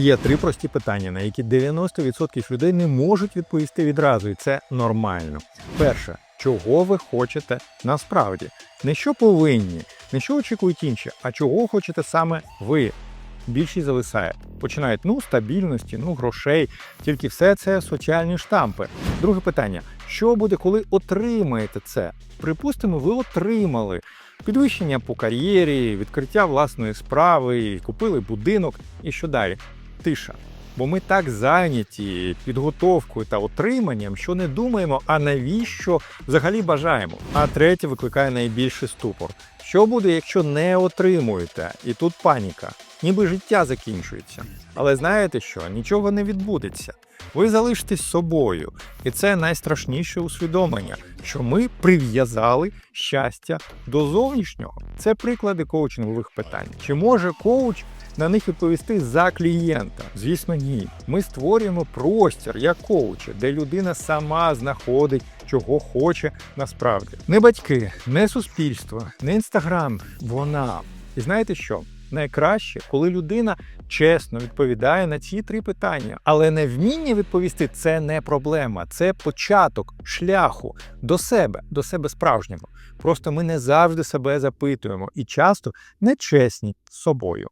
Є три прості питання, на які 90% людей не можуть відповісти відразу, і це нормально. Перше, чого ви хочете насправді? Не що повинні, не що очікують інші, а чого хочете саме ви. Більшість зависає. Починають ну стабільності, ну грошей. Тільки все це соціальні штампи. Друге питання: що буде, коли отримаєте це? Припустимо, ви отримали підвищення по кар'єрі, відкриття власної справи, купили будинок і що далі? Тиша. Бо ми так зайняті підготовкою та отриманням, що не думаємо, а навіщо взагалі бажаємо. А третє викликає найбільший ступор. Що буде, якщо не отримуєте? І тут паніка, ніби життя закінчується. Але знаєте що? Нічого не відбудеться. Ви залишитесь собою, і це найстрашніше усвідомлення, що ми прив'язали щастя до зовнішнього. Це приклади коучингових питань. Чи може коуч на них відповісти за клієнта? Звісно, ні. Ми створюємо простір як коучі, де людина сама знаходить, чого хоче насправді. Не батьки, не суспільство, не інстаграм. Вона. І знаєте що? Найкраще, коли людина чесно відповідає на ці три питання. Але невміння відповісти це не проблема, це початок шляху до себе, до себе справжнього. Просто ми не завжди себе запитуємо і часто нечесні з собою.